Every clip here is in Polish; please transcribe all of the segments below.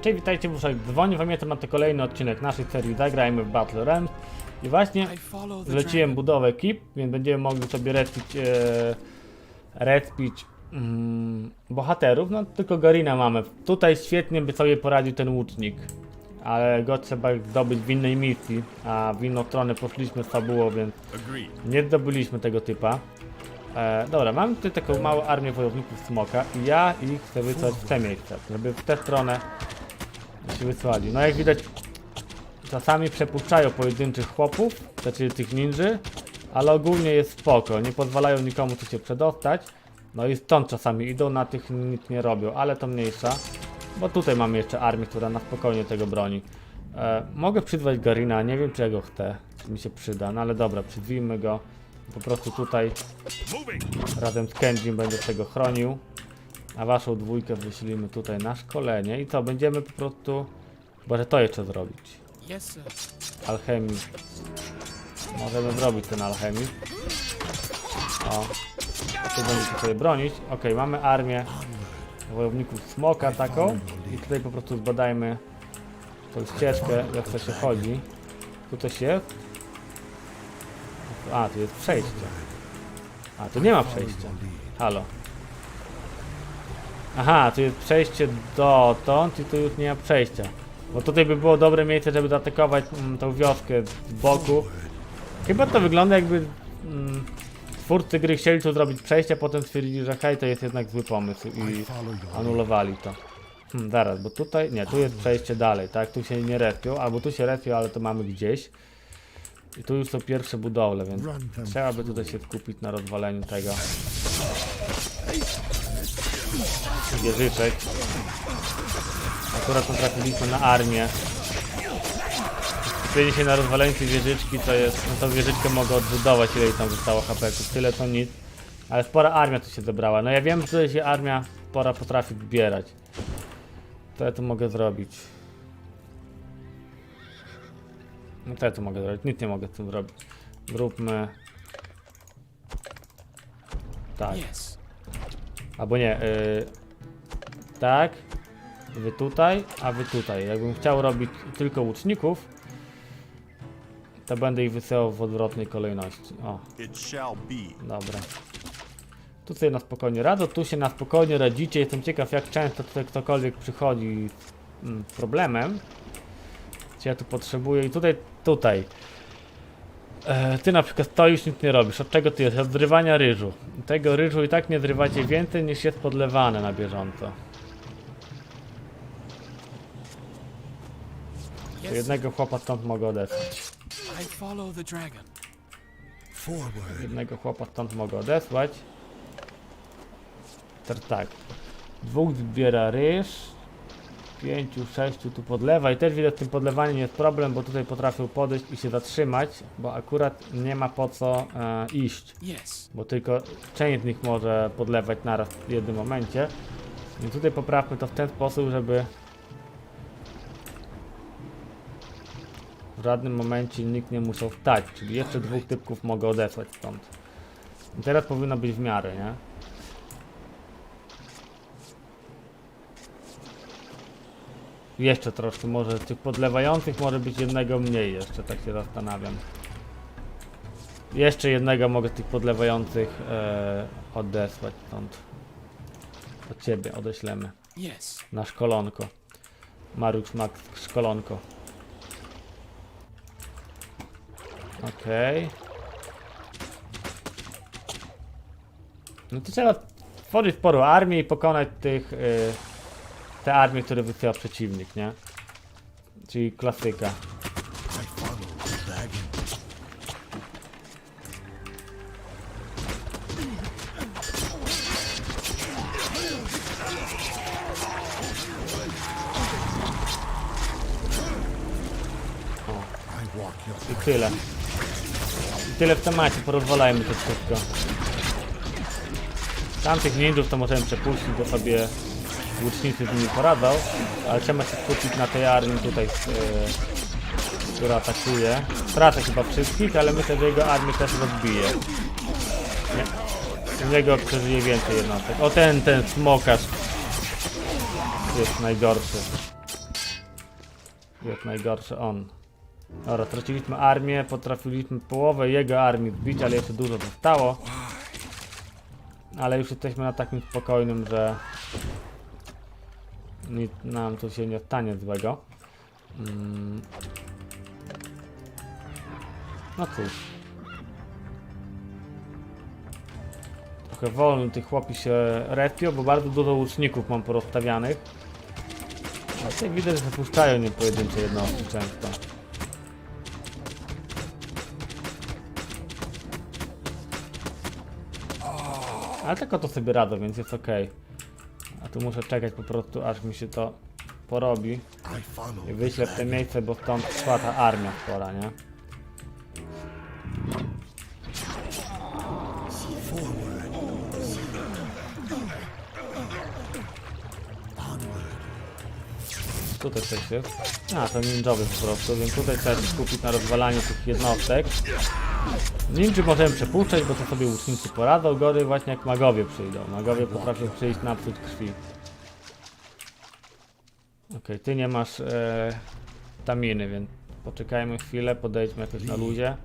Cześć, witajcie, Buszek dzwoni, pamiętam na to kolejny odcinek naszej serii Zagrajmy w Battle Realms i właśnie zleciłem budowę ekip, więc będziemy mogli sobie respić, e, respić mm, bohaterów, no tylko Garina mamy. Tutaj świetnie by sobie poradził ten łucznik, ale go trzeba zdobyć w innej misji, a w inną stronę poszliśmy z fabułą, więc nie zdobyliśmy tego typa. E, dobra, mam tutaj taką małą armię wojowników smoka i ja ich chcę wysłać w te miejsca, żeby w tę stronę się wysłali. No jak widać, czasami przepuszczają pojedynczych chłopów, znaczy tych ninży, ale ogólnie jest spoko, nie pozwalają nikomu tu się przedostać. No i stąd czasami idą, na tych nic nie robią, ale to mniejsza. Bo tutaj mamy jeszcze armię, która na spokojnie tego broni. E, mogę przyzwać Garina, nie wiem czy ja go chcę, czy mi się przyda, no ale dobra, przyzwijmy go. Po prostu tutaj razem z Kenjim będę tego chronił. A waszą dwójkę wyślimy tutaj na szkolenie i co, będziemy po prostu... Chyba, że to jeszcze zrobić. Yes, sir. Alchemii. Możemy zrobić ten alchemii. O. Tu będziecie sobie bronić. Ok, mamy armię wojowników smoka taką. I tutaj po prostu zbadajmy tą ścieżkę, jak to się chodzi. Tu coś jest? A, tu jest przejście. A, tu nie ma przejścia. Halo. Aha, tu jest przejście dotąd i tu już nie ma przejścia. Bo tutaj by było dobre miejsce, żeby zaatakować mm, tą wioskę z boku. Chyba to wygląda jakby mm, twórcy gry chcieli tu zrobić przejście, a potem stwierdzili, że hej, to jest jednak zły pomysł i anulowali to. Hmm, zaraz, bo tutaj, nie, tu jest przejście dalej, tak? Tu się nie respią, albo tu się respią, ale to mamy gdzieś. I tu już są pierwsze budowle, więc trzeba by tutaj się skupić na rozwaleniu tego. Wieżyczek. Akurat trafiliśmy na armię. Skupienie się na rozwaleniu tej wieżyczki to jest, no tą wieżyczkę mogę odbudować ile jej tam zostało HP, tyle to nic. Ale spora armia tu się zebrała. No ja wiem, że się armia spora potrafi zbierać. To ja tu mogę zrobić. No to ja tu mogę zrobić, nic nie mogę z tym zrobić. Zróbmy... Tak. Yes. Albo nie, y, tak, wy tutaj, a wy tutaj. Jakbym chciał robić tylko łuczników, to będę ich wysyłał w odwrotnej kolejności. O, dobra. Tu sobie na spokojnie radzą, tu się na spokojnie radzicie. Jestem ciekaw, jak często tutaj ktokolwiek przychodzi z mm, problemem. Czy ja tu potrzebuję i tutaj, tutaj. E, ty na przykład stoisz, nic nie robisz. Od czego ty jest? Od zrywania ryżu. Tego ryżu i tak nie zrywacie więcej niż jest podlewane na bieżąco. Yes, jednego chłopa stąd mogę odesłać. I follow the dragon. Jednego chłopa stąd mogę odesłać. Teraz tak. Dwóch zbiera ryż. Pięciu, sześciu tu podlewa i też widać z tym podlewaniem jest problem, bo tutaj potrafią podejść i się zatrzymać, bo akurat nie ma po co e, iść. Bo tylko część z nich może podlewać naraz w jednym momencie. I tutaj poprawmy to w ten sposób, żeby w żadnym momencie nikt nie musiał wstać, czyli jeszcze dwóch typków mogę odesłać stąd. I teraz powinno być w miarę, nie? Jeszcze troszkę, może tych podlewających może być jednego mniej jeszcze, tak się zastanawiam. Jeszcze jednego mogę tych podlewających e, odesłać stąd. Od ciebie odeślemy. Yes. Na szkolonko. Mariusz Max szkolonko. Okej. No to trzeba stworzyć sporą armię i pokonać tych... Y, te armie, które wysyła przeciwnik, nie? Czyli klasyka. I tyle. I tyle w temacie, porozwalajmy to wszystko. Tamtych ninjów to możemy przepuścić, bo sobie łucznicy z nimi poradzą, ale trzeba się skupić na tej armii tutaj, e, która atakuje. Tracę chyba wszystkich, ale myślę, że jego armię też rozbije. Nie. U niego przeżyje więcej jednostek. O ten, ten smokarz jest najgorszy. Jest najgorszy on. Dobra, traciliśmy armię, potrafiliśmy połowę jego armii zbić, ale jeszcze dużo zostało. Ale już jesteśmy na takim spokojnym, że nic nam tu się nie stanie złego. Mm. No cóż. Trochę wolno tych chłopi się respią, bo bardzo dużo łuczników mam porozstawianych. A tutaj widać, że wypuszczają nie pojedyncze jednostki często. Ale tylko to sobie radzę, więc jest ok. A tu muszę czekać po prostu, aż mi się to porobi. I wyślę w te miejsce, bo stąd trwa ta armia spora, nie? Tutaj coś jest. A, to ninjowy po prostu, więc tutaj trzeba się skupić na rozwalaniu tych jednostek. Ninja możemy przepuszczać, bo to sobie łucznicy poradzą, gory właśnie jak magowie przyjdą. Magowie potrafią przyjść naprzód krwi. Okej, ty nie masz e, taminy, więc poczekajmy chwilę, podejdźmy jakoś na luzie.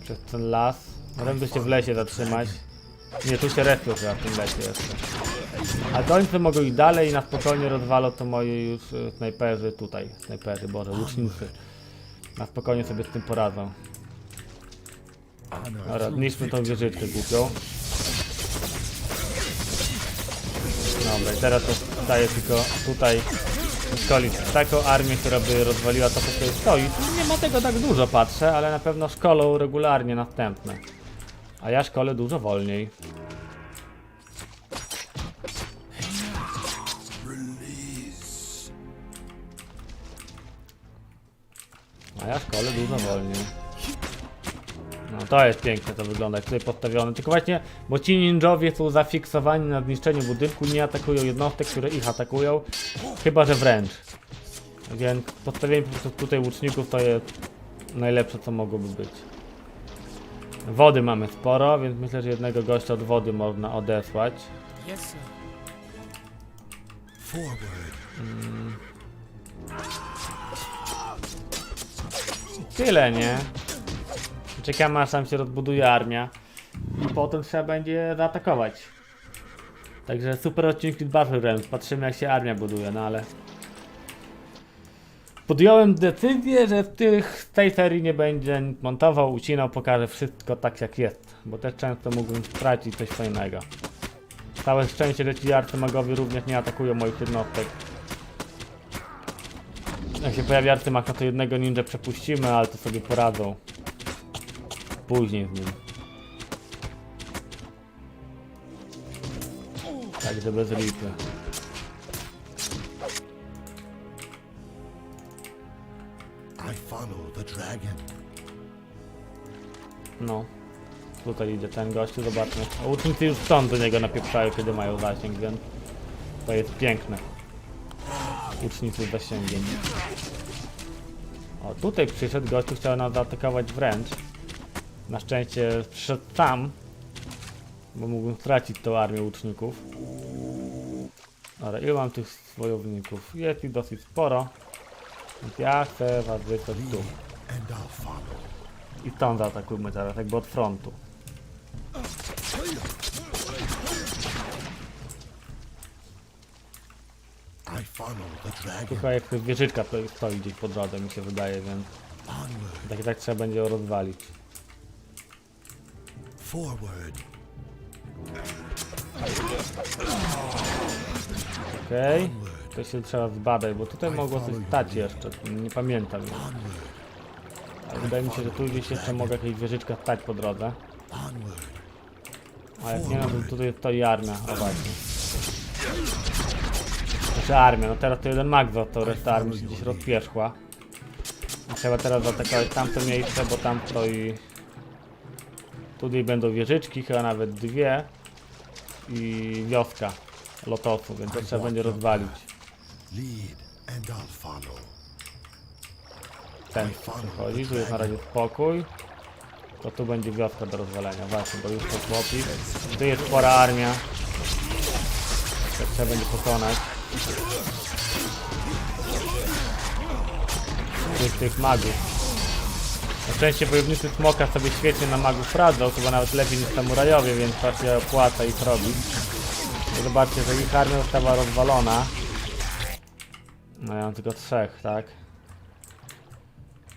Przez ten las. Możemy by się w lesie zatrzymać. Nie, tu się respią chyba w tym lesie jeszcze. A gońcy mogą iść dalej i na spokojnie rozwalą to moi już y, snajperzy tutaj. Snajperzy, boże, łucznicy. Na spokojnie sobie z tym poradzą. Dobra, zniszczmy tą wieżyczkę głupią. Dobra, i teraz zostaje tylko tutaj szkolić taką armię, która by rozwaliła to, co tutaj stoi. Nie ma tego tak dużo, patrzę, ale na pewno szkolą regularnie następne. A ja szkolę dużo wolniej. A ja szkolę dużo wolniej. To jest piękne to wygląda, jak tutaj postawione. Tylko właśnie, bo ci ninjowie są zafiksowani na zniszczeniu budynku, nie atakują jednostek, które ich atakują. Chyba, że wręcz. Więc postawienie po prostu tutaj łuczników to jest najlepsze co mogłoby być. Wody mamy sporo, więc myślę, że jednego gościa od wody można odesłać. Forward. Tyle, nie? Czekamy aż tam się rozbuduje armia i potem trzeba będzie zaatakować. Także super odcinki Battlegrounds, patrzymy jak się armia buduje, no ale... Podjąłem decyzję, że w tych, tej serii nie będzie montował, ucinał, pokażę wszystko tak jak jest, bo też często mógłbym stracić coś fajnego. Całe szczęście, że ci arcymagowie również nie atakują moich jednostek. Jak się pojawi arcymag, no to jednego ninja przepuścimy, ale to sobie poradzą. Później z nim. Także bez lipy. I follow the dragon. No. Tutaj idzie ten gościu, zobaczmy. A Łucznicy już stąd do niego napieprzają, kiedy mają zasięg, więc to jest piękne. Łucznicy z zasięgiem. O, tutaj przyszedł gościu, chciał nas zaatakować wręcz. Na szczęście przyszedł sam, bo mógłbym stracić tą armię łuczników. Dobra, ile mam tych wojowników? Jest ich dosyć sporo. Więc ja chcę was wysłać tu. I stąd zaatakujmy teraz, jakby od frontu. Tylko jak wieżyczka to stoi gdzieś po drodze, mi się wydaje, więc tak i tak trzeba będzie ją rozwalić. Forward. Okej, to się trzeba zbadać, bo tutaj mogło coś stać jeszcze, nie pamiętam już. Ale wydaje mi się, że tu gdzieś jeszcze mogła jakaś wieżyczka stać po drodze. A jak nie, no to tutaj stoi armia, o właśnie. Znaczy armia, no teraz to jeden mag został, reszta armii się gdzieś rozpierzchła. Trzeba teraz zaatakować tamto miejsce, bo tam stoi... Tutaj będą wieżyczki, chyba nawet dwie. I wioska lotosu, więc to trzeba będzie rozwalić. Ten chodzi, tu jest na razie spokój. To tu będzie wioska do rozwalenia, właśnie, bo już to chłopi. Tu jest spora armia. To trzeba będzie pokonać. tych, tych magów. Na szczęście wojownicy smoka sobie świetnie na magów radzą, chyba nawet lepiej niż samurajowie, więc to się opłaca ich robić. Zobaczcie, że ich armia została rozwalona. No ja mam tylko trzech, tak?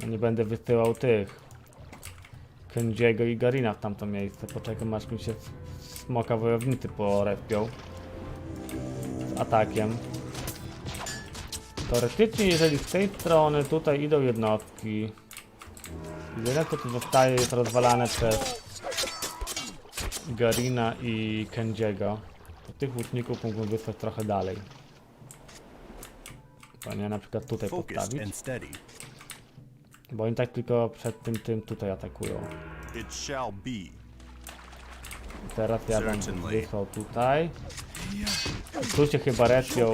No nie będę wysyłał tych. Kenjiego i Garina w tamto miejsce. Poczekam aż mi się smoka wojownicy porespią. Z atakiem. Teoretycznie, jeżeli z tej strony tutaj idą jednostki, jedyne co tu zostaje jest rozwalane przez Garina i Kenjiego, to tych łuczników mógłbym wysłać trochę dalej. To nie na przykład tutaj postawić, bo oni tak tylko przed tym tym tutaj atakują. Teraz ja bym wysłał tutaj. Tu się chyba respią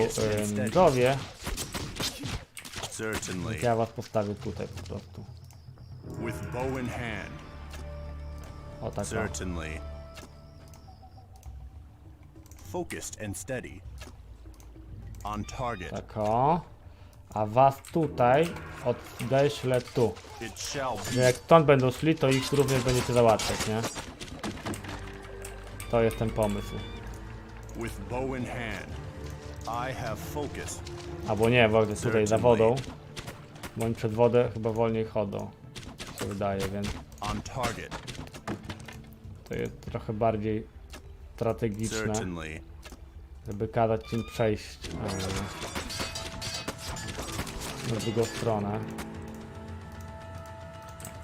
Certainly. ja was postawię tutaj po prostu. With bow in hand. O tak o. Certainly. Focused and steady. On target. Tak o. A was tutaj odeślę tu. It shall Że be. jak stąd będą szli, to ich również będziecie załatwiać, nie? To jest ten pomysł. With bow in hand. I have focus. Albo nie, bo tutaj za wodą. Oni przed wodę chyba wolniej chodzą. Się wydaje, więc On target. to jest trochę bardziej strategiczne, Certainly. żeby kazać im przejść e, na drugą stronę.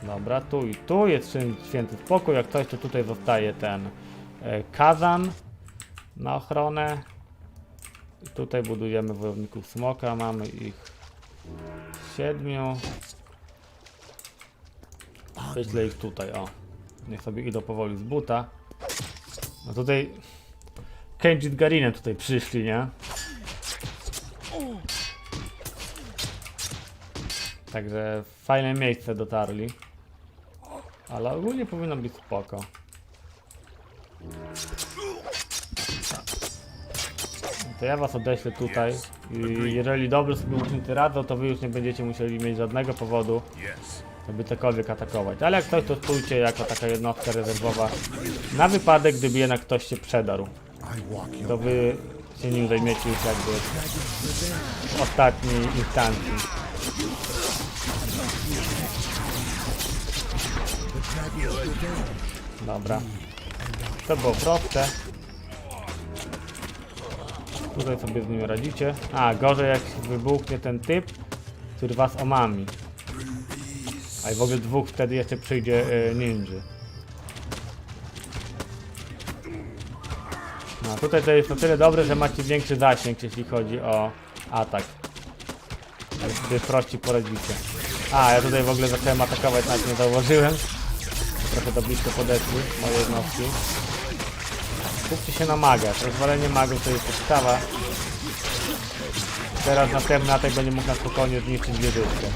Dobra, tu i tu jest świę- święty spokój. Jak coś, to tutaj zostaje ten e, kazan na ochronę. I tutaj budujemy wojowników smoka. Mamy ich siedmiu. Wyślę ich tutaj, o. Niech sobie idą powoli z buta. No tutaj Kenji z Garinem tutaj przyszli, nie? Także w fajne miejsce dotarli. Ale ogólnie powinno być spoko. To ja was odeślę tutaj i jeżeli dobrze sobie ucznicy radzą, to wy już nie będziecie musieli mieć żadnego powodu, Yes. Żeby cokolwiek atakować. Ale jak coś, to stójcie jako taka jednostka rezerwowa na wypadek, gdyby jednak ktoś się przedarł. To wy się nim zajmiecie już jakby w ostatniej instancji. Dobra. To było proste. Tutaj sobie z nim radzicie. A, gorzej jak wybuchnie ten typ, który was omami. A i w ogóle dwóch wtedy jeszcze przyjdzie y, ninja. No tutaj to jest na tyle dobre, że macie większy zasięg, jeśli chodzi o atak. Jak sobie prościej poradzicie. A, ja tutaj w ogóle zacząłem atakować, nawet nie zauważyłem. Trochę do blisko podeszły moje jednostki. Skupcie się na magach. Rozwalenie magów to jest podstawa. Teraz następny atak będzie mógł na spokojnie zniszczyć wieżyczkę.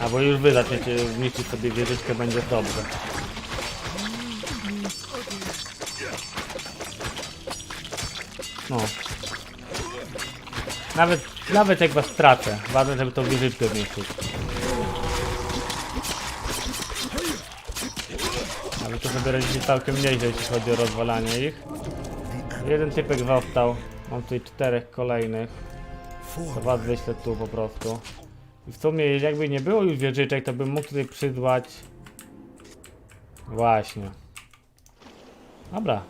Albo już wy zaczniecie zniszczyć sobie wieżyczkę, będzie dobrze. No. Nawet, nawet jak was stracę, ważne, żeby tą wieżyczkę zniszczyć. Ale to sobie radzicie całkiem nieźle, jeśli chodzi o rozwalanie ich. Jeden typek został. Mam tutaj czterech kolejnych. To was wyślę tu po prostu. I w sumie jakby nie było już wieżyczek, to bym mógł tutaj przyzwać... Właśnie. Dobra.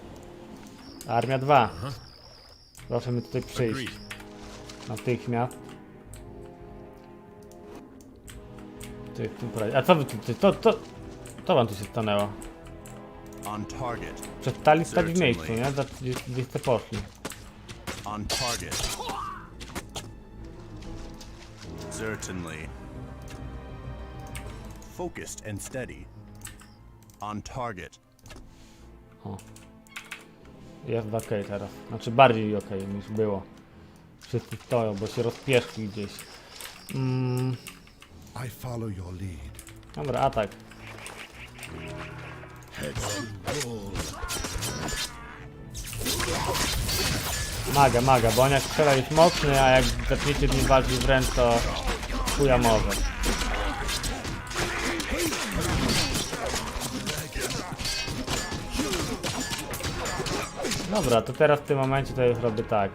Armia 2. Proszę mi tutaj przyjść. Natychmiast. Ty, tu prawie- A co wy tu, ty, to, to, to wam tu się stanęło? Przestali stać w miejscu, nie? Za- Gdzieś, gdzieś poszli. On target. Certainly. Focused and steady. On target. Jest ok teraz. Znaczy bardziej ok niż było. Wszyscy stoją, bo się rozpieszli gdzieś. Mm, I follow your lead. dobra, atak. Maga, maga, bo on jak strzela jest mocny, a jak zaczniecie nim walczyć wręcz, to chuja może. Dobra, to teraz w tym momencie to już robię tak.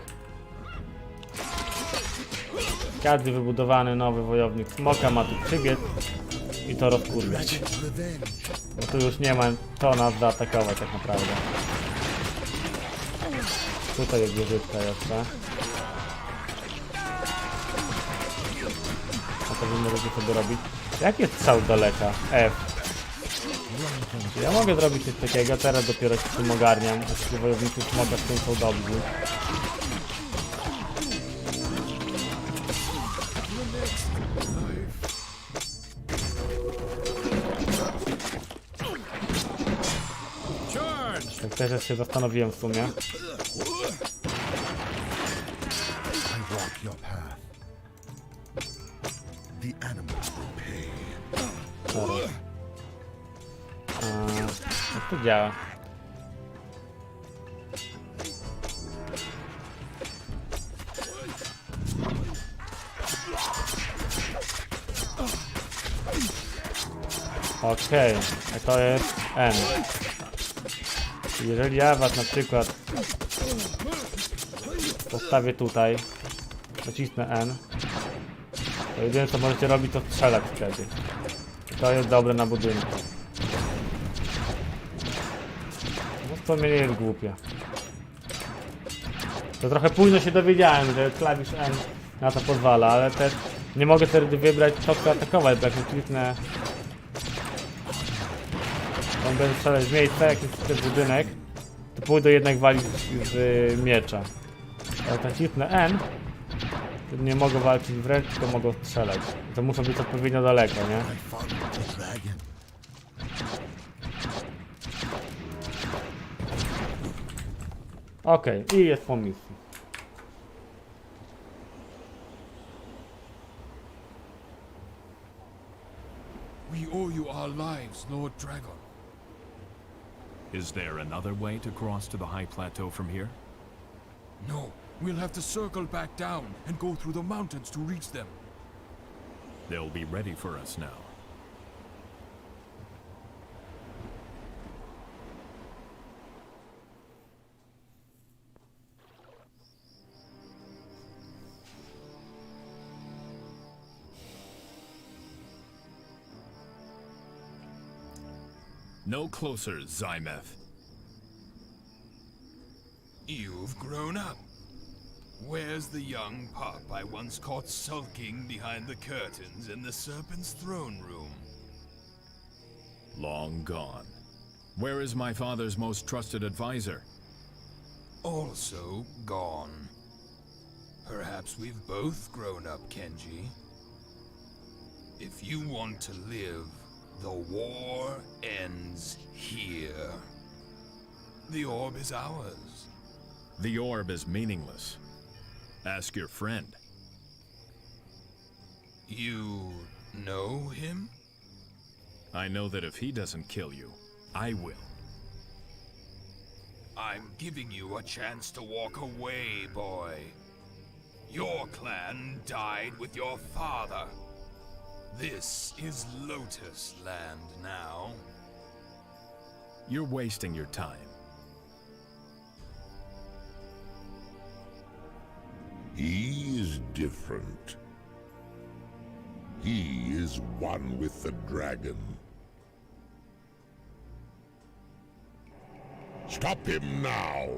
Każdy wybudowany nowy wojownik smoka ma tu przybiec i to rozkurwiać. Bo tu już nie ma co nas zaatakować tak naprawdę. Tutaj jest wieżyczka jeszcze. A to wy możecie sobie robić. Jak jest z daleka? F. Ja mogę zrobić coś takiego? Teraz dopiero się tym ogarniam. Jeśli wojownicy smoka z tym są dobrzy. Tak też się zastanowiłem w sumie. Działa? Okej, a to jest N. Jeżeli ja was na przykład postawię tutaj, nacisnę N, to jedyne co możecie robić to strzelać wtedy. To jest dobre na budynku. No to mnie nie jest głupie. To trochę późno się dowiedziałem, że klawisz N na to pozwala, ale też nie mogę wtedy wybrać chcę atakować, bo jak kliknę on będzie strzelać z miejsca, jak jest ten budynek, to pójdę jednak walić z y, miecza. Ale jak nacisnę N, to nie mogę walczyć wręcz, tylko mogę strzelać. To muszę być odpowiednio daleko, nie? Okej, i jest po misji. We owe you our lives, Lord Dragon. Is there another way to cross to the high plateau from here? No, we'll have to circle back down and go through the mountains to reach them. They'll be ready for us now. No closer, Zymeth. You've grown up. Where's the young pup I once caught sulking behind the curtains in the Serpent's throne room? Long gone. Where is my father's most trusted advisor? Also gone. Perhaps we've both grown up, Kenji. If you want to live, the war ends here. The orb is ours. The orb is meaningless. Ask your friend. You know him? I know that if he doesn't kill you, I will. I'm giving you a chance to walk away, boy. Your clan died with your father. This is Lotus Land now. You're wasting your time. He is different. He is one with the dragon. Stop him now!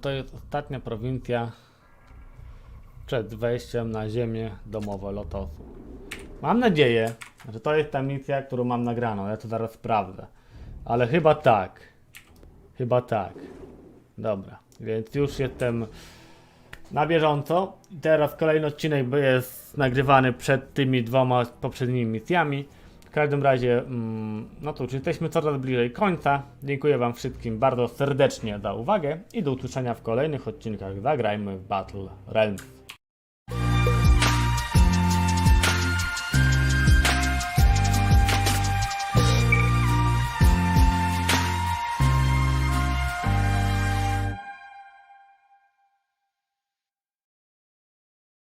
To jest ostatnia prowincja przed wejściem na ziemię domowe Lotosu. Mam nadzieję, że to jest ta misja, którą mam nagraną. Ja to zaraz sprawdzę. Ale chyba tak. Chyba tak. Dobra, więc już jestem na bieżąco. I teraz kolejny odcinek jest nagrywany przed tymi dwoma poprzednimi misjami. W każdym razie, mm, no cóż, jesteśmy coraz bliżej końca. Dziękuję Wam wszystkim bardzo serdecznie za uwagę i do usłyszenia w kolejnych odcinkach Zagrajmy w Battle Realms.